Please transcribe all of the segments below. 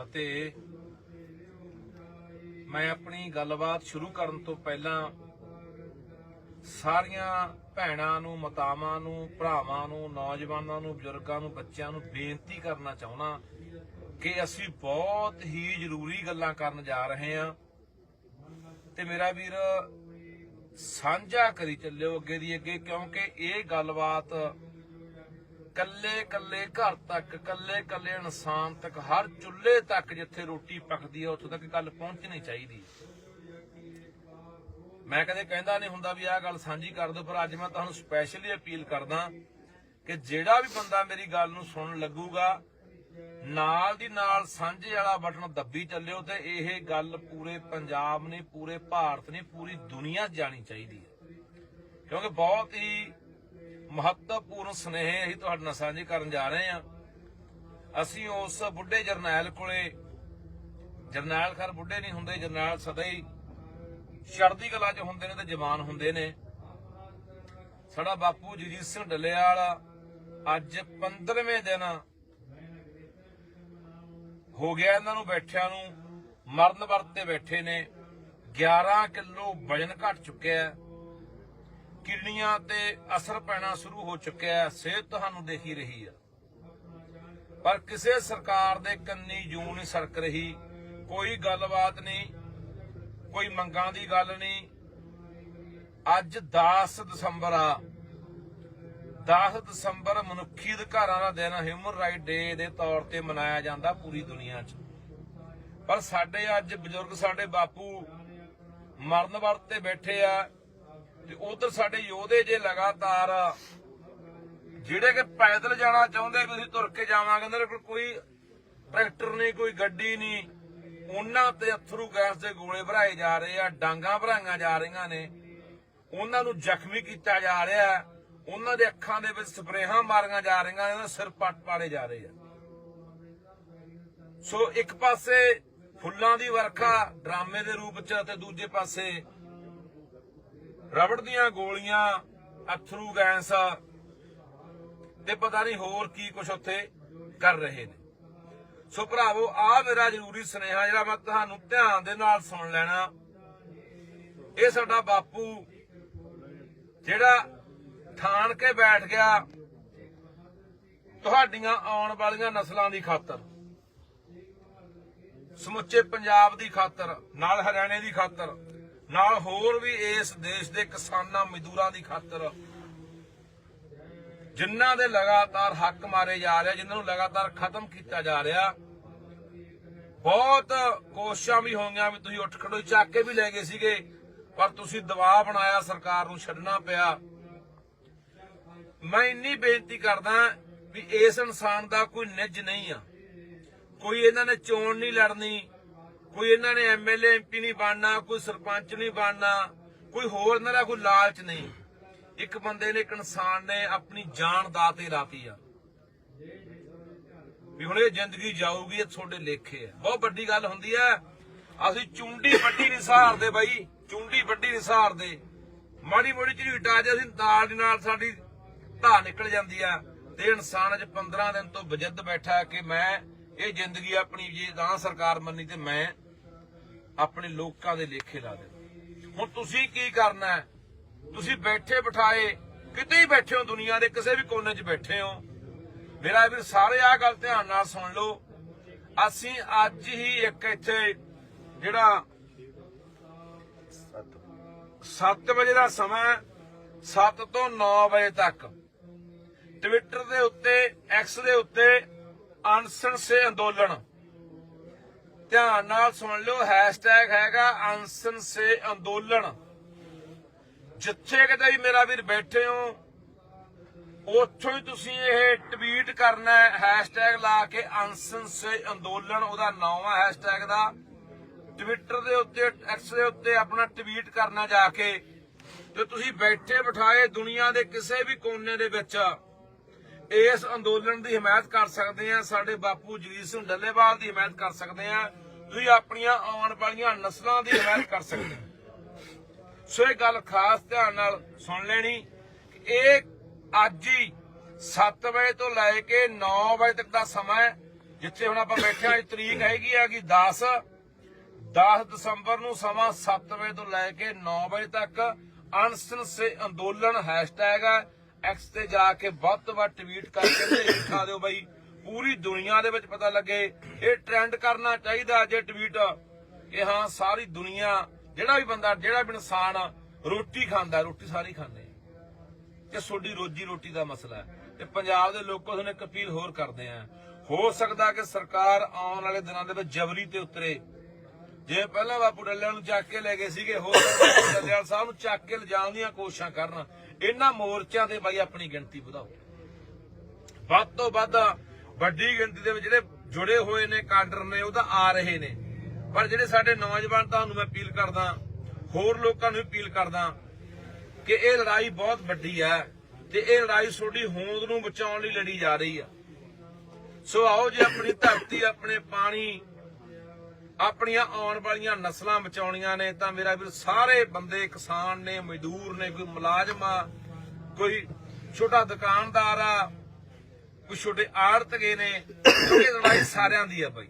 ਫਤਿਹ। ਮੈਂ ਆਪਣੀ ਗੱਲਬਾਤ ਸ਼ੁਰੂ ਕਰਨ ਤੋਂ ਪਹਿਲਾਂ ਸਾਰੀਆਂ ਭੈਣਾਂ ਨੂੰ, ਮਾਤਾਵਾਂ ਨੂੰ, ਭਰਾਵਾਂ ਨੂੰ, ਨੌਜਵਾਨਾਂ ਨੂੰ, ਬਜ਼ੁਰਗਾਂ ਨੂੰ, ਬੱਚਿਆਂ ਨੂੰ ਬੇਨਤੀ ਕਰਨਾ ਚਾਹੁੰਦਾ ਕਿ ਅਸੀਂ ਬਹੁਤ ਹੀ ਜ਼ਰੂਰੀ ਗੱਲਾਂ ਕਰਨ ਜਾ ਰਹੇ ਹਾਂ। ਤੇ ਮੇਰਾ ਵੀਰ, ਸਾਂਝਾ ਕਰੀ ਚੱਲਿਓ ਅੱਗੇ ਦੀ ਅੱਗੇ, ਕਿਉਂਕਿ ਇਹ ਗੱਲਬਾਤ ਕੱਲੇ ਕੱਲੇ ਘਰ ਤੱਕ ਕੱਲੇ ਕੱਲੇ ਇਨਸਾਨ ਤੱਕ, ਹਰ ਚੁੱਲ੍ਹੇ ਤੱਕ ਜਿੱਥੇ ਰੋਟੀ ਪੱਕਦੀ ਹੈ ਉੱਥੋਂ ਤੱਕ ਗੱਲ ਪਹੁੰਚਣੀ ਚਾਹੀਦੀ ਮੈਂ ਕਦੇ ਕਹਿੰਦਾ ਨਹੀਂ ਹੁੰਦਾ ਵੀ ਆਹ ਗੱਲ ਸਾਂਝੀ ਕਰ ਦਿਓ, ਪਰ ਅੱਜ ਮੈਂ ਤੁਹਾਨੂੰ ਸਪੈਸ਼ਲੀ ਅਪੀਲ ਕਰਦਾ ਕਿ ਜਿਹੜਾ ਵੀ ਬੰਦਾ ਮੇਰੀ ਗੱਲ ਨੂੰ ਸੁਣਨ ਲੱਗੂਗਾ, ਨਾਲ ਦੀ ਨਾਲ ਸਾਂਝੇ ਵਾਲਾ ਬਟਨ ਦੱਬੀ ਚੱਲਿਓ ਤੇ ਇਹ ਗੱਲ ਪੂਰੇ ਪੰਜਾਬ ਨੇ ਪੂਰੇ ਭਾਰਤ ਨੇ ਪੂਰੀ ਦੁਨੀਆ ਜਾਣੀ ਚਾਹੀਦੀ ਹੈ ਕਿਉਂਕਿ ਬਹੁਤ ਹੀ ਮਹੱਤਵਪੂਰਨ ਸੁਨੇਹੇ ਅਸੀਂ ਤੁਹਾਡੇ ਨਾਲ ਸਾਂਝੇ ਕਰਨ ਜਾ ਰਹੇ ਹਾਂ। ਅਸੀਂ ਉਸ ਬੁੱਢੇ ਜਰਨੈਲ ਕੋਲੇ, ਜਰਨੈਲ ਖਰ ਬੁੱਢੇ ਨਹੀਂ ਹੁੰਦੇ, ਜਰਨੈਲ ਸਦਾ ਹੀ ਚੜ੍ਹਦੀ ਕਲਾ 'ਚ ਹੁੰਦੇ ਨੇ ਤੇ ਜਵਾਨ ਹੁੰਦੇ ਨੇ। ਸਾਡਾ ਬਾਪੂ ਜਗਜੀਤ ਸਿੰਘ ਡੱਲੇਵਾਲ ਅੱਜ 15ਵੇਂ ਦਿਨ ਹੋ ਗਿਆ ਇਹਨਾਂ ਨੂੰ ਬੈਠਿਆਂ ਨੂੰ, ਮਰਨ ਵਰਤ ਤੇ ਬੈਠੇ ਨੇ। 11 ਕਿਲੋ ਵਜਨ ਘਟ ਚੁੱਕਿਆ। ਕਿਡਨੀਆਂ ਤੇ ਅਸਰ ਪੈਣਾ ਸ਼ੁਰੂ ਹੋ ਚੁੱਕਿਆ ਹੈ, ਸਿਹਤ ਤੁਹਾਨੂੰ ਦੇਖੀ ਰਹੀ ਹੈ ਪਰ ਕਿਸੇ ਸਰਕਾਰ ਦੇ ਕੰਨੀ ਜੂ ਨਹੀਂ ਸਰਕ ਰਹੀ, ਕੋਈ ਗੱਲਬਾਤ ਨਹੀਂ, ਕੋਈ ਮੰਗਾਂ ਦੀ ਗੱਲ ਨਹੀਂ। ਅੱਜ 10 ਦਸੰਬਰ ਆ। 10 ਦਸੰਬਰ ਮਨੁੱਖੀ ਅਧਿਕਾਰਾਂ ਦਾ ਦਿਨ ਹਿਊਮਨ ਰਾਈਟ ਡੇ ਦੇ ਤੌਰ ਤੇ ਮਨਾਇਆ ਜਾਂਦਾ ਪੂਰੀ ਦੁਨੀਆ 'ਚ। ਪਰ ਸਾਡੇ ਅੱਜ ਬਜ਼ੁਰਗ, ਸਾਡੇ ਬਾਪੂ ਮਰਨ ਵਰਤ ਤੇ ਬੈਠੇ ਆ ਤੇ ਉਧਰ ਸਾਡੇ ਯੋਧੇ ਜੇ ਲਗਾਤਾਰ ਜਿਹੜੇ ਕਿ ਪੈਦਲ ਜਾਣਾ ਚਾਹੁੰਦੇ ਵੀ ਅਸੀਂ ਤੁਰ ਕੇ ਜਾਵਾਂਗੇ, ਉਹਨਾਂ ਕੋਲ ਕੋਈ ਟਰੈਕਟਰ ਨਹੀਂ, ਕੋਈ ਗੱਡੀ ਨਹੀਂ। ਉਹਨਾਂ ਤੇ ਅਥਰੂ ਗੈਸ ਦੇ ਗੋਲੇ ਭਰਾਏ ਜਾ ਰਹੇ ਆ, ਡਾਂਗਾ ਭਰਾਈਆਂ ਜਾ ਰਹੀਆਂ ਨੇ। ਉਹਨਾਂ ਨੂੰ ਜ਼ਖਮੀ ਕੀਤਾ ਜਾ ਰਿਹਾ ਹੈ। ਉਹਨਾਂ ਦੇ ਅੱਖਾਂ ਦੇ ਵਿੱਚ ਸਪਰੇਹਾਂ ਮਾਰੀਆਂ ਜਾ ਰਹੀਆਂ ਨੇ, ਉਹਨਾਂ ਸਿਰ ਪੱਟ ਪਾੜੇ ਜਾ ਰਹੇ ਆ। ਸੋ ਇੱਕ ਪਾਸੇ ਫੁੱਲਾਂ ਦੀ ਵਰਖਾ ਡਰਾਮੇ ਦੇ ਰੂਪ ਚ ਤੇ ਦੂਜੇ ਪਾਸੇ ਰਬੜ ਦੀਆਂ ਗੋਲੀਆਂ, ਅਥਰੂ ਗੈਸ ਤੇ ਪਤਾ ਨਹੀਂ ਹੋਰ ਕੀ ਕੁਝ ਉੱਥੇ ਕਰ ਰਹੇ ਨੇ। ਸੋ ਭਰਾਵੋ ਆ ਮੇਰਾ ਜ਼ਰੂਰੀ ਸੁਨੇਹਾ ਜਿਹੜਾ ਮੈਂ ਤੁਹਾਨੂੰ ਧਿਆਨ ਦੇ ਨਾਲ ਸੁਣ ਲੈਣਾ। ਇਹ ਸਾਡਾ ਬਾਪੂ, ਜਿਹੜਾ ਠਾਣ ਕੇ ਬੈਠ ਗਿਆ ਤੁਹਾਡੀਆਂ ਆਉਣ ਵਾਲੀਆਂ ਨਸਲਾਂ ਦੀ ਖਾਤਰ, ਸਮੁੱਚੇ ਪੰਜਾਬ ਦੀ ਖਾਤਰ, ਨਾਲ ਹਰਿਆਣੇ ਦੀ ਖਾਤਰ ਨਾਲ ਹੋਰ ਵੀ ਇਸ ਦੇਸ਼ ਦੇ ਕਿਸਾਨਾਂ ਮਜ਼ਦੂਰਾਂ ਦੀ ਖਾਤਰ। ਜਿਨ੍ਹਾਂ ਦੇ ਲਗਾਤਾਰ ਹੱਕ ਮਾਰੇ ਜਾ ਰਹੇ, ਜਿਨ੍ਹਾਂ ਨੂੰ ਲਗਾਤਾਰ ਖਤਮ ਕੀਤਾ ਜਾ ਰਿਹਾ। ਬਹੁਤ ਕੋਸ਼ਿਸ਼ਾਂ ਵੀ ਹੋਈਆਂ ਵੀ ਤੁਸੀਂ ਉੱਠ ਖੜੋ, ਚੱਕ ਕੇ ਵੀ ਲੈ ਗਏ ਸੀਗੇ, ਪਰ ਤੁਸੀਂ ਦਬਾਅ ਬਣਾਇਆ, ਸਰਕਾਰ ਨੂੰ ਛੱਡਣਾ ਪਿਆ। ਮੈਂ ਇੰਨੀ ਬੇਨਤੀ ਕਰਦਾ ਵੀ ਇਸ ਇਨਸਾਨ ਦਾ ਕੋਈ ਨਿੱਜ ਨਹੀਂ ਆ। ਕੋਈ ਇਹਨਾਂ ਨੇ ਚੋਣ ਨਹੀਂ ਲੜਨੀ। ਕੋਈ ਇਹਨਾਂ ਨੇ ਐਮਐਲਏ ਐਮਪੀ ਨਹੀਂ ਬਣਨਾ, ਕੋਈ ਸਰਪੰਚ ਨਹੀਂ ਬਣਨਾ, ਕੋਈ ਹੋਰ ਇਹਨਾਂ ਦਾ ਕੋਈ ਲਾਲਚ ਨਹੀਂ। ਇੱਕ ਬੰਦੇ ਨੇ, ਇੱਕ ਇਨਸਾਨ ਨੇ ਆਪਣੀ ਜਾਨ ਦਾ ਲਾਤੀ ਆ। ਵੀ ਹੁਣ ਇਹ ਜ਼ਿੰਦਗੀ ਜਾਊਗੀ, ਇਹ ਤੁਹਾਡੇ ਲੇਖੇ ਆ। ਬਹੁਤ ਵੱਡੀ ਗੱਲ ਹੁੰਦੀ ਆ, ਅਸੀਂ ਚੁੰਡੀ ਵੱਡੀ ਨਹੀਂ ਸਹਾਰਦੇ ਬਾਈ, ਚੁੰਡੀ ਵੱਡੀ ਨਹੀਂ ਸਹਾਰਦੇ। ਮਾੜੀ ਮੋੜੀ ਝਰੀਟ ਜੇ, ਅਸੀਂ ਨਾਲ ਦੀ ਨਾਲ ਸਾਡੀ ਧਾ ਨਿਕਲ ਜਾਂਦੀ ਆ। ਤੇ ਇਨਸਾਨ ਅੱਜ 15 ਦਿਨ ਤੋਂ ਬਜਿੱਦ ਬੈਠਾ ਕਿ ਮੈਂ ਇਹ ਜ਼ਿੰਦਗੀ ਆਪਣੀ ਜੇ ਤਾਂ ਸਰਕਾਰ ਮੰਨੀ ਤੇ ਮੈਂ ਆਪਣੇ ਲੋਕਾਂ ਦੇ ਲੇਖੇ ਲਾ ਦੇ ਹੁਣ ਤੁਸੀਂ ਕੀ ਕਰਨਾ ਹੈ? ਤੁਸੀਂ ਬੈਠੇ ਬਿਠਾਏ, ਕਿਤੇ ਹੀ ਬੈਠੇ ਹੋ ਦੁਨੀਆ ਦੇ, ਕਿਸੇ ਵੀ ਕੋਨੇ 'ਚ ਬੈਠੇ ਹੋ। ਮੇਰਾ ਵੀਰ, ਸਾਰੇ ਆ ਗੱਲ ਧਿਆਨ ਨਾਲ ਸੁਣ ਲਓ। ਅਸੀਂ ਅੱਜ ਹੀ ਇੱਕ ਇੱਥੇ ਜਿਹੜਾ 7 ਵਜੇ ਦਾ ਸਮਾਂ 7 ਤੋਂ 9 ਵਜੇ ਤੱਕ। ਟਵਿੱਟਰ ਦੇ ਉੱਤੇ ਐਕਸ ਦੇ ਉੱਤੇ ਅਨਸਨ ਸੇ ਅੰਦੋਲਨ। ਧਿਆਨ ਨਾਲ ਸੁਣ ਲਓ ਹੈਸ਼ਟੈਗ ਹੈਗਾ ਅਨਸਨ ਸੇ ਅੰਦੋਲਨ। ਜਿੱਥੇ ਕਿਤੇ ਵੀ ਮੇਰਾ ਵੀਰ ਬੈਠੇ ਹੋ, ਉੱਥੋਂ ਹੀ ਤੁਸੀਂ ਇਹ ਟਵੀਟ ਕਰਨਾ ਹੈ ਹੈਸ਼ਟੈਗ ਲਾ ਕੇ ਅਨਸਨ ਸੇ ਅੰਦੋਲਨ, ਉਹਦਾ ਨਾਮ ਹੈ ਹੈਸ਼ਟੈਗ ਦਾ। ਟਵਿੱਟਰ ਦੇ ਉੱਤੇ ਐਕਸ ਦੇ ਉੱਤੇ ਆਪਣਾ ਟਵੀਟ ਕਰਨਾ ਜਾ ਕੇ, ਤੇ ਤੁਸੀਂ ਬੈਠੇ ਬਿਠਾਏ ਦੁਨੀਆ ਦੇ ਕਿਸੇ ਵੀ ਕੋਨੇ ਦੇ ਵਿੱਚ। ਇਸ ਅੰਦੋਲਨ ਦੀ ਹਮਾਇਤ ਕਰ ਸਕਦੇ ਆ ਸਾਡੇ ਬਾਪੂ ਜਗਜੀਤ ਸਿੰਘ ਡੱਲੇਵਾਲ ਦੀ ਹਮਾਇਤ ਕਰ ਸਕਦੇ ਆ ਤੁਸੀਂ ਆਪਣੀਆਂ ਆਉਣ ਵਾਲੀਆਂ ਨਸਲਾਂ ਦੀ ਹਮਾਇਤ ਕਰ ਸਕਦੇ ਆ ਸੋ ਇਹ ਗੱਲ ਖਾਸ ਧਿਆਨ ਨਾਲ ਸੁਣ ਲੈਣੀ ਕਿ ਇਹ ਅੱਜ ਹੀ 7 ਵਜੇ ਤੋਂ ਲੈ ਕੇ 9 ਵਜੇ ਤੱਕ ਦਾ ਸਮਾਂ ਹੈ, ਜਿੱਥੇ ਹੁਣ ਆਪਾਂ ਬੈਠੇ ਆ ਤਰੀਕ ਹੈਗੀ ਆ ਕਿ 10 10 ਦਸੰਬਰ ਨੂੰ ਸਮਾਂ 7 ਵਜੇ ਤੋਂ ਲੈ ਕੇ 9 ਵਜੇ ਤੱਕ ਅਨਸ਼ਨ ਸੇ ਅੰਦੋਲਨ ਹੈਸ਼ਟੈਗ ਹੈ ਐਕਸ ਤੇ ਜਾ ਕੇ ਵੱਧ ਤੋਂ ਵੱਧ ਟਵੀਟ ਕਰਕੇ ਤੇ ਲਿਖਾ ਦਿਓ ਬਾਈ। ਪੂਰੀ ਦੁਨੀਆ ਦੇ ਵਿੱਚ ਪਤਾ ਲੱਗੇ, ਇਹ ਟ੍ਰੈਂਡ ਕਰਨਾ ਚਾਹੀਦਾ ਜੇ ਟਵੀਟ ਕਿ ਹਾਂ, ਸਾਰੀ ਦੁਨੀਆ, ਜਿਹੜਾ ਵੀ ਬੰਦਾ, ਜਿਹੜਾ ਵੀ ਇਨਸਾਨ ਰੋਟੀ ਖਾਂਦਾ, ਰੋਟੀ ਸਾਰੀ ਖਾਂਦੇ। ਕਿ ਤੁਹਾਡੀ ਰੋਜੀ ਰੋਟੀ ਦਾ ਮਸਲਾ ਹੈ। ਤੇ ਪੰਜਾਬ ਦੇ ਲੋਕਾਂ ਤੋਂ ਇੱਕ ਅਪੀਲ ਹੋਰ ਕਰਦੇ ਆ ਹੋ ਸਕਦਾ ਕਿ ਸਰਕਾਰ ਆਉਣ ਵਾਲੇ ਦਿਨਾਂ ਦੇ ਵਿੱਚ ਜਬਰੀ ਤੇ ਉਤਰੇ। ਜੇ ਪਹਿਲਾਂ ਬਾਪੂ ਡੱਲਿਆਂ ਨੂੰ ਚੱਕ ਕੇ ਲੈ ਗਏ ਸੀਗੇ ਹੋ ਸਕਦਾ ਸਾਹਿਬ ਨੂੰ ਚੱਕ ਕੇ ਲਿਜਾਣ ਦੀਆਂ ਕੋਸ਼ਿਸ਼ਾਂ ਕਰਨ, ਇਹਨਾਂ ਮੋਰਚਿਆਂ ਤੇ ਬਾਈ ਆਪਣੀ ਗਿਣਤੀ ਵਧਾਓ। ਵੱਧ ਤੋਂ ਵੱਧ ਵੱਡੀ ਗਿਣਤੀ ਦੇ ਵਿੱਚ ਜਿਹੜੇ ਜੁੜੇ ਹੋਏ ਨੇ, ਕਾਡਰ ਨੇ, ਉਹ ਤਾਂ ਆ ਰਹੇ ਨੇ। ਪਰ ਜਿਹੜੇ ਸਾਡੇ ਨੌਜਵਾਨ, ਤੁਹਾਨੂੰ ਮੈਂ ਅਪੀਲ ਕਰਦਾ, ਹੋਰ ਲੋਕਾਂ ਨੂੰ ਅਪੀਲ ਕਰਦਾ ਕਿ ਇਹ ਲੜਾਈ ਬਹੁਤ ਵੱਡੀ ਹੈ ਤੇ ਇਹ ਲੜਾਈ ਤੁਹਾਡੀ ਹੋਂਦ ਨੂੰ ਬਚਾਉਣ ਲਈ ਲੜੀ ਜਾ ਰਹੀ ਆ। ਸੋ ਆਓ ਜੇ, ਆਪਣੀ ਧਰਤੀ, ਆਪਣੇ ਪਾਣੀ ਆਪਣੀਆਂ ਆਉਣ ਵਾਲੀਆਂ ਨਸਲਾਂ ਬਚਾਉਣੀਆਂ ਨੇ, ਤਾਂ ਮੇਰਾ ਵੀਰ ਸਾਰੇ ਬੰਦੇ ਕਿਸਾਨ ਨੇ, ਮਜ਼ਦੂਰ ਨੇ, ਕੋਈ ਮੁਲਾਜ਼ਮ ਆ, ਕੋਈ ਛੋਟਾ ਦੁਕਾਨਦਾਰ ਆ, ਕੋਈ ਛੋਟੇ ਆੜਤਗੇ ਨੇ ਇਹ ਲੜਾਈ ਸਾਰਿਆਂ ਦੀ ਆ ਬਾਈ।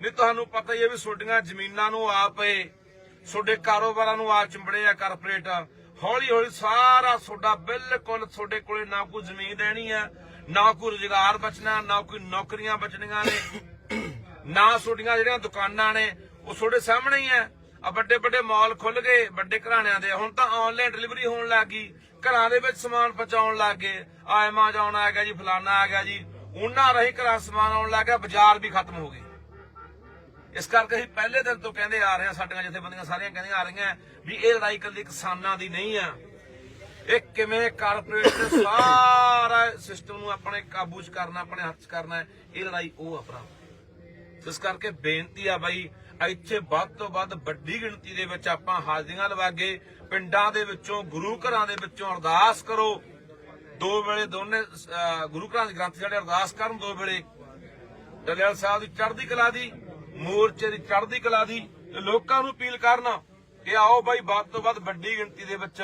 ਨਹੀਂ ਤੁਹਾਨੂੰ ਪਤਾ ਹੀ ਹੈ ਵੀ ਤੁਹਾਡੀਆਂ ਜ਼ਮੀਨਾਂ ਨੂੰ ਪਏ ਤੁਹਾਡੇ ਕਾਰੋਬਾਰਾਂ ਨੂੰ ਆ ਚੰਬੜੇ ਆ ਕਾਰਪੋਰੇਟ ਹੌਲੀ ਹੌਲੀ ਸਾਰਾ ਤੁਹਾਡਾ ਬਿਲਕੁਲ ਤੁਹਾਡੇ ਕੋਲੇ ਨਾ ਕੋਈ ਜ਼ਮੀਨ ਰਹਿਣੀ ਆ, ਨਾ ਕੋਈ ਰੁਜ਼ਗਾਰ ਬਚਣਾ, ਨਾ ਕੋਈ ਨੌਕਰੀਆਂ ਬਚਣੀਆਂ ਨੇ। ਨਾ ਤੁਹਾਡੀਆਂ ਜਿਹੜੀਆਂ ਦੁਕਾਨਾਂ ਨੇ, ਉਹ ਤੁਹਾਡੇ ਸਾਹਮਣੇ ਹੀ ਆ ਆ ਵੱਡੇ ਵੱਡੇ ਮਾਲ ਖੁੱਲ ਗਏ, ਵੱਡੇ ਘਰਾਣਿਆਂ ਦੇ। ਹੁਣ ਤਾਂ ਆਨਲਾਈਨ ਡਿਲੀਵਰੀ ਹੋਣ ਲੱਗ ਗਈ। ਘਰਾਂ ਦੇ ਵਿੱਚ ਸਮਾਨ ਪਹੁੰਚਾਉਣ ਲੱਗ ਗਏ। ਆ ਐਮਾਜ਼ੋਨ ਆ ਗਿਆ ਜੀ, ਫਲਾਨਾ ਆ ਗਿਆ ਜੀ। ਉਹਨਾਂ ਰਹੀ ਘਰਾਂ ਸਮਾਨ ਆਉਣ ਲੱਗ ਗਿਆ, ਬਾਜ਼ਾਰ ਵੀ ਖਤਮ ਹੋ ਗਏ। ਇਸ ਕਰਕੇ ਅਸੀਂ ਪਹਿਲੇ ਦਿਨ ਤੋਂ ਕਹਿੰਦੇ ਆ ਰਹੇ ਹਾਂ, ਸਾਡੀਆਂ ਜਥੇਬੰਦੀਆਂ ਸਾਰੀਆਂ ਕਹਿੰਦੀਆਂ ਆ ਰਹੀਆਂ ਵੀ ਇਹ ਲੜਾਈ ਇਕੱਲੀ ਕਿਸਾਨਾਂ ਦੀ ਨਹੀਂ ਆ। ਇਹ ਕਿਵੇਂ ਕਾਰਪੋਰੇਟ ਦੇ ਸਾਰਾ ਸਿਸਟਮ ਨੂੰ ਆਪਣੇ ਕਾਬੂ 'ਚ ਕਰਨਾ, ਆਪਣੇ ਹੱਥ 'ਚ ਕਰਨਾ, ਇਹ ਲੜਾਈ ਉਹ ਆ ਭਰਾ ਇਸ ਕਰਕੇ ਬੇਨਤੀ ਆ ਬਾਈ, ਇੱਥੇ ਵੱਧ ਤੋਂ ਵੱਧ ਵੱਡੀ ਗਿਣਤੀ ਦੇ ਵਿੱਚ ਆਪਾਂ ਹਾਜ਼ਰੀਆਂ ਲਵਾਗੇ ਪਿੰਡਾਂ ਦੇ ਵਿੱਚੋਂ, ਗੁਰੂ ਘਰਾਂ ਦੇ ਵਿੱਚੋਂ ਅਰਦਾਸ ਕਰੋ। ਦੋ ਵੇਲੇ ਦੋਨੇ ਗੁਰੂ ਘਰਾਂ ਦੇ ਗ੍ਰੰਥ ਜਿਹੜੇ ਅਰਦਾਸ ਕਰਨ ਦੋ ਵੇਲੇ। ਡੱਲੇਵਾਲ ਸਾਹਿਬ ਦੀ ਚੜ੍ਹਦੀ ਕਲਾ ਦੀ, ਮੋਰਚੇ ਦੀ ਚੜ੍ਹਦੀ ਕਲਾ ਦੀ ਤੇ ਲੋਕਾਂ ਨੂੰ ਅਪੀਲ ਕਰਨ ਕਿ ਆਓ ਬਾਈ, ਵੱਧ ਤੋਂ ਵੱਧ ਵੱਡੀ ਗਿਣਤੀ ਦੇ ਵਿੱਚ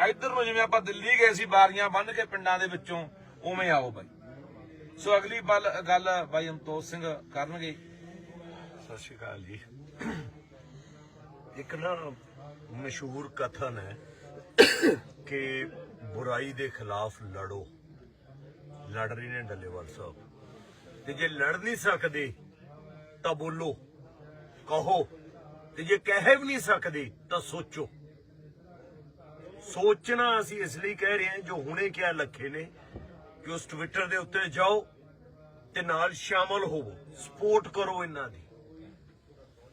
ਇੱਧਰ ਨੂੰ ਜਿਵੇਂ ਆਪਾਂ ਦਿੱਲੀ ਗਏ ਸੀ, ਬਾਰੀਆਂ ਬੰਨ ਕੇ ਪਿੰਡਾਂ ਦੇ ਵਿੱਚੋਂ, ਉਵੇਂ ਆਓ ਬਾਈ। ਸੋ ਅਗਲੀ ਗੱਲ ਬਾਈ ਅਮਤੋਜ ਸਿੰਘ ਕਰਨਗੇ। ਸਤਿ ਸ਼੍ਰੀ ਅਕਾਲ ਜੀ। ਇੱਕ ਨਾ ਮਸ਼ਹੂਰ ਕਥਨ ਹੈ ਕਿ ਬੁਰਾਈ ਦੇ ਖਿਲਾਫ ਲੜੋ। ਲੜ ਰਹੇ ਨੇ ਡੱਲੇਵਾਲ ਸਾਹਿਬ। ਤੇ ਜੇ ਲੜ ਨਹੀਂ ਸਕਦੇ, ਤਾਂ ਬੋਲੋ, ਕਹੋ। ਤੇ ਜੇ ਕਹਿ ਵੀ ਨਹੀਂ ਸਕਦੇ, ਤਾਂ ਸੋਚੋ। ਸੋਚਣਾ ਅਸੀਂ ਇਸ ਲਈ ਕਹਿ ਰਹੇ ਹਾਂ, ਜੋ ਹੁਣੇ ਕਿਹਾ ਲੱਖੇ ਨੇ, ਕਿ ਉਸ ਟਵਿੱਟਰ ਦੇ ਉੱਤੇ ਜਾਓ ਤੇ ਨਾਲ ਸ਼ਾਮਲ ਹੋਵੋ। ਸਪੋਰਟ ਕਰੋ ਇਹਨਾਂ ਦੀ।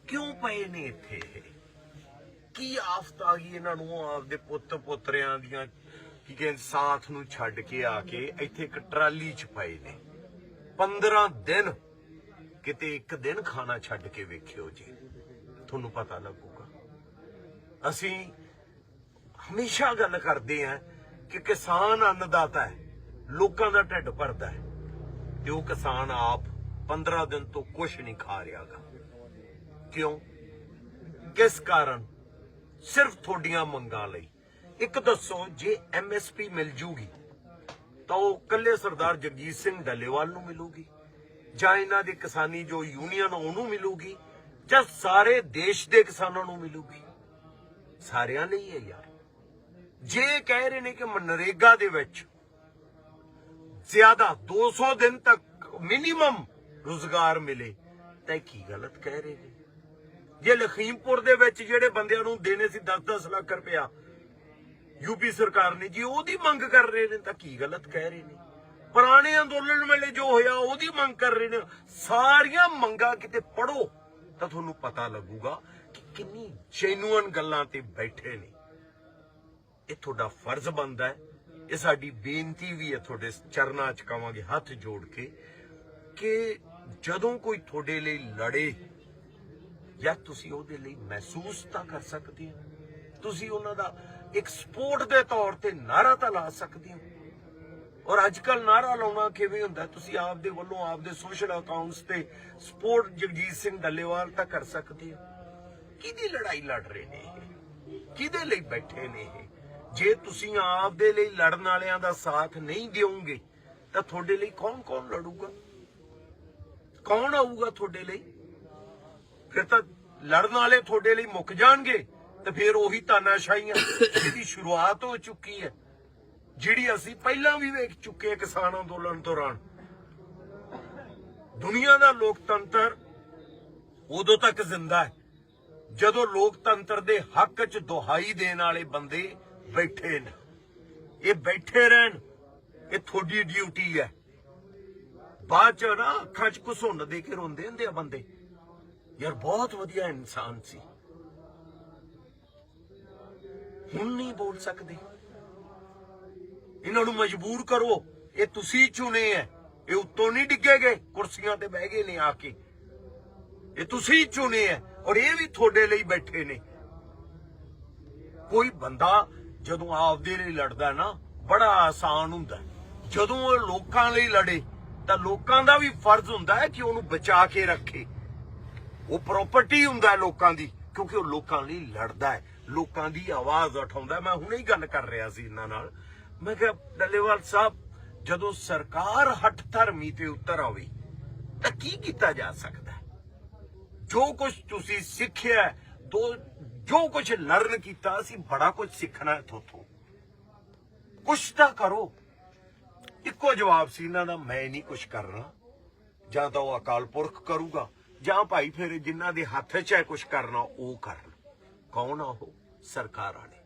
ਕਿਉਂ ਪਏ ਨੇ ਇੱਥੇ ਇਹ? ਕੀ ਆਫਤ ਆ ਗਈ ਇਹਨਾਂ ਨੂੰ, ਆਪਦੇ ਪੁੱਤ ਪੁੱਤਰਿਆਂ ਦੀਆਂ, ਕੀ ਕਹਿੰਦੇ, ਸਾਥ ਨੂੰ ਛੱਡ ਕੇ ਆ ਕੇ ਇੱਥੇ ਇੱਕ ਟਰਾਲੀ 'ਚ ਪਏ ਨੇ। 15 ਦਿਨ, ਕਿਤੇ ਇੱਕ ਦਿਨ ਖਾਣਾ ਛੱਡ ਕੇ ਵੇਖਿਓ ਜੀ। ਤੁਹਾਨੂੰ ਪਤਾ ਲੱਗੂਗਾ। ਅਸੀਂ ਹਮੇਸ਼ਾ ਗੱਲ ਕਰਦੇ ਆ ਕਿ ਕਿਸਾਨ ਅੰਨਦਾਤਾ ਹੈ, ਲੋਕਾਂ ਦਾ ਢਿੱਡ ਭਰਦਾ ਹੈ, ਤੇ ਉਹ ਕਿਸਾਨ ਆਪ 15 ਦਿਨ ਤੋਂ ਕੁਝ ਨਹੀਂ ਖਾ ਰਿਹਾਗਾ। ਕਿਉਂ? ਕਿਸ ਕਾਰਨ? ਸਿਰਫ ਤੁਹਾਡੀਆਂ ਮੰਗਾਂ ਲਈ। ਇੱਕ ਦੱਸੋ, ਜੇ ਐਮਐਸਪੀ ਮਿਲ ਜੂਗੀ, ਤਾਂ ਉਹ ਕੱਲੇ ਸਰਦਾਰ ਜਗਜੀਤ ਸਿੰਘ ਡੱਲੇਵਾਲ ਨੂੰ ਮਿਲੂਗੀ, ਜਾਂ ਇਹਨਾਂ ਦੀ ਕਿਸਾਨੀ ਜੋ ਯੂਨੀਅਨ ਉਹਨੂੰ ਮਿਲੂਗੀ, ਜਾਂ ਸਾਰੇ ਦੇਸ਼ ਦੇ ਕਿਸਾਨਾਂ ਨੂੰ ਮਿਲੂਗੀ? ਸਾਰਿਆਂ ਲਈ ਹੈ ਯਾਰ। ਜੇ ਕਹਿ ਰਹੇ ਨੇ ਕਿ ਮਨਰੇਗਾ ਦੇ ਵਿੱਚ ਜ਼ਿਆਦਾ 200 ਦਿਨ ਤੱਕ ਮਿਨੀਮਮ ਰੋਜ਼ਗਾਰ ਮਿਲੇ, ਤਾਂ ਇਹ ਕੀ ਗਲਤ ਕਹਿ ਰਹੇ ਨੇ? ਜੇ ਲਖੀਮਪੁਰ ਦੇ ਵਿੱਚ ਜਿਹੜੇ ਬੰਦਿਆਂ ਨੂੰ ਦੇਣੇ ਸੀ 10-10 ਲੱਖ ਰੁਪਇਆ ਯੂਪੀ ਸਰਕਾਰ ਨੇ ਜੀ, ਉਹਦੀ ਮੰਗ ਕਰ ਰਹੇ ਨੇ ਤਾਂ ਕੀ ਗਲਤ ਕਹਿ ਰਹੇ ਨੇ? ਪੁਰਾਣੇ ਅੰਦੋਲਨ ਵੇਲੇ ਜੋ ਹੋਇਆ, ਉਹਦੀ ਮੰਗ ਕਰ ਰਹੇ ਨੇ। ਸਾਰੀਆਂ ਮੰਗਾਂ ਕਿਤੇ ਪੜੋ ਤਾਂ ਤੁਹਾਨੂੰ ਪਤਾ ਲੱਗੂਗਾ ਕਿ ਕਿੰਨੀ ਜੈਨੂਅਨ ਗੱਲਾਂ ਤੇ ਬੈਠੇ ਨੇ। ਇਹ ਤੁਹਾਡਾ ਫਰਜ਼ ਬਣਦਾ ਹੈ। ਇਹ ਸਾਡੀ ਬੇਨਤੀ ਵੀ ਹੈ ਤੁਹਾਡੇ ਚਰਨਾਂ 'ਚ ਕਵਾਂਗੇ, ਹੱਥ ਜੋੜ ਕੇ ਕਿ ਜਦੋਂ ਕੋਈ ਤੁਹਾਡੇ ਲਈ ਲੜੇ ਜਾਂ ਤੁਸੀਂ ਉਹਦੇ ਲਈ ਮਹਿਸੂਸ ਤਾਂ ਕਰ ਸਕਦੇ ਹੋ ਤੁਸੀਂ ਉਹਨਾਂ ਦਾ ਇੱਕ ਸਪੋਰਟ ਦੇ ਤੌਰ ਤੇ ਨਾਰਾ ਤਾਂ ਲਾ ਸਕਦੇ ਹੋ ਔਰ ਅੱਜ ਕੱਲ ਨਾਰਾ ਲਾਉਣਾ ਕਿਵੇਂ ਹੁੰਦਾ? ਤੁਸੀਂ ਆਪਦੇ ਵੱਲੋਂ ਆਪਦੇ ਸੋਸ਼ਲ ਅਕਾਊਂਟਸ ਤੇ ਸਪੋਰਟ ਜਗਜੀਤ ਸਿੰਘ ਡੱਲੇਵਾਲ ਤਾਂ ਕਰ ਸਕਦੇ ਹੋ ਕਿਹਦੀ ਲੜਾਈ ਲੜ ਰਹੇ ਨੇ ਕਿਹਦੇ ਲਈ ਬੈਠੇ ਨੇ ਇਹ? ਜੇ ਤੁਸੀਂ ਆਪ ਦੇ ਲਈ ਲੜਨ ਵਾਲਿਆਂ ਦਾ ਸਾਥ ਨਹੀਂ ਦਿਓਗੇ, ਤਾਂ ਤੁਹਾਡੇ ਲਈ ਕੌਣ ਕੌਣ ਲੜੂਗਾ? ਕੌਣ ਆਊਗਾ ਤੁਹਾਡੇ ਲਈ? ਫਿਰ ਤਾਂ ਲੜਨ ਵਾਲੇ ਤੁਹਾਡੇ ਲਈ ਮੁੱਕ ਜਾਣਗੇ ਤੇ ਫਿਰ ਉਹੀ ਤਾਨਾਸ਼ਾਹੀਆਂ ਜਿਹਦੀ ਸ਼ੁਰੂਆਤ ਹੋ ਚੁੱਕੀ ਹੈ, ਜਿਹੜੀ ਅਸੀਂ ਪਹਿਲਾਂ ਵੀ ਵੇਖ ਚੁੱਕੇ ਕਿਸਾਨ ਅੰਦੋਲਨ ਦੌਰਾਨ। ਦੁਨੀਆ ਦਾ ਲੋਕਤੰਤਰ ਉਦੋਂ ਤੱਕ ਜ਼ਿੰਦਾ ਹੈ, ਜਦੋਂ ਲੋਕਤੰਤਰ ਦੇ ਹੱਕ 'ਚ ਦੁਹਾਈ ਦੇਣ ਵਾਲੇ ਬੰਦੇ ਬੈਠੇ ਨੇ। ਇਹ ਬੈਠੇ ਰਹਿਣ, ਇਹ ਤੁਹਾਡੀ ਡਿਊਟੀ ਹੈ। ਬਾਅਦ ਚ ਨਾ ਅੱਖਾਂ 'ਚ ਘੁਸੁੰਨ ਦੇ ਕੇ ਰੋਂਦੇ ਹੁੰਦੇ ਆ ਬੰਦੇ। ਯਾਰ, ਬਹੁਤ ਵਧੀਆ ਇਨਸਾਨ ਸੀ। ਹੁਣ ਨਹੀਂ ਬੋਲ ਸਕਦੇ। ਇਹਨਾਂ ਨੂੰ ਮਜਬੂਰ ਕਰੋ, ਇਹ ਤੁਸੀਂ ਚੁਣੇ ਐ। ਇਹ ਉੱਤੋਂ ਨਹੀਂ ਡਿੱਗੇ ਗਏ ਕੁਰਸੀਆਂ ਤੇ ਬਹਿ ਗਏ ਨੇ ਆ ਕੇ। ਇਹ ਤੁਸੀਂ ਚੁਣੇ ਐ, ਔਰ ਇਹ ਵੀ ਤੁਹਾਡੇ ਲਈ ਬੈਠੇ ਨੇ। ਕੋਈ ਬੰਦਾ ਜਦੋਂ ਆਪਦੇ ਲਈ ਲੜਦਾ ਨਾ, ਬੜਾ ਆਸਾਨ ਹੁੰਦਾ ਜਦੋਂ ਉਹ ਲੋਕਾਂ ਲਈ ਲੜੇ, ਤਾਂ ਲੋਕਾਂ ਦਾ ਵੀ ਫਰਜ਼ ਹੁੰਦਾ ਹੈ ਕਿ ਉਹਨੂੰ ਬਚਾ ਕੇ ਰੱਖੇ। ਉਹ ਪ੍ਰਾਪਰਟੀ ਹੁੰਦਾ ਲੋਕਾਂ ਦੀ, ਕਿਉਂਕਿ ਉਹ ਲੋਕਾਂ ਲਈ ਲੜਦਾ ਹੈ, ਲੋਕਾਂ ਦੀ ਆਵਾਜ਼ ਉਠਾਉਂਦਾ ਮੈਂ ਹੁਣੇ ਹੀ ਗੱਲ ਕਰ ਰਿਹਾ ਸੀ ਇਹਨਾਂ ਨਾਲ। ਮੈਂ ਕਿਹਾ, ਡੱਲੇਵਾਲ ਸਾਹਿਬ, ਜਦੋਂ ਸਰਕਾਰ ਹੱਠ ਧਰਮੀ ਤੇ ਉਤਰ ਆਵੇ, ਤਾਂ ਕੀ ਕੀਤਾ ਜਾ ਸਕਦਾ ਜੋ ਕੁਝ ਤੁਸੀਂ ਸਿੱਖਿਆ ਦੋ, ਜੋ ਕੁਝ ਲਰਨ ਕੀਤਾ, ਅਸੀਂ ਬੜਾ ਕੁਝ ਸਿੱਖਣਾ ਹੈ ਤੁਹਾਥੋਂ ਕੁਝ ਤਾਂ ਕਰੋ। ਇੱਕੋ ਜਵਾਬ ਸੀ ਇਹਨਾਂ ਦਾ, ਮੈਂ ਨਹੀਂ ਕੁਝ ਕਰਨਾ। ਜਾਂ ਤਾਂ ਉਹ ਅਕਾਲ ਪੁਰਖ ਕਰੂਗਾ। ਜਾਂ ਭਾਈ ਫਿਰ ਜਿਨ੍ਹਾਂ ਦੇ ਹੱਥ 'ਚ ਹੈ ਕੁਝ ਕਰਨਾ, ਉਹ ਕਰਨ ਕੌਣ ਆ ਉਹ? ਸਰਕਾਰਾਂ ਨੇ।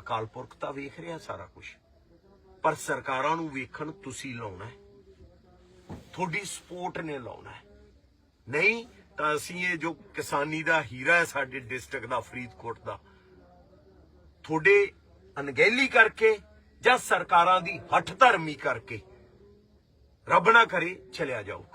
ਅਕਾਲ ਪੁਰਖ ਤਾਂ ਵੇਖ ਰਿਹਾ ਸਾਰਾ ਕੁਝ ਪਰ ਸਰਕਾਰਾਂ ਨੂੰ ਵੇਖਣ ਤੁਸੀਂ ਲਾਉਣਾ ਹੈ। ਤੁਹਾਡੀ ਸਪੋਰਟ ਨੇ ਲਾਉਣਾ ਹੈ। ਨਹੀਂ, ਤਾਂ ਅਸੀਂ ਇਹ ਜੋ ਕਿਸਾਨੀ ਦਾ ਹੀਰਾ ਹੈ ਸਾਡੇ ਡਿਸਟ੍ਰਿਕਟ ਦਾ, ਫਰੀਦਕੋਟ ਦਾ, ਤੁਹਾਡੇ ਅਣਗਹਿਲੀ ਕਰਕੇ ਜਾਂ ਸਰਕਾਰਾਂ ਦੀ ਹੱਠ ਧਰਮੀ ਕਰਕੇ, ਰੱਬ ਨਾ ਕਰੇ, ਚਲਿਆ ਜਾਊਗਾ।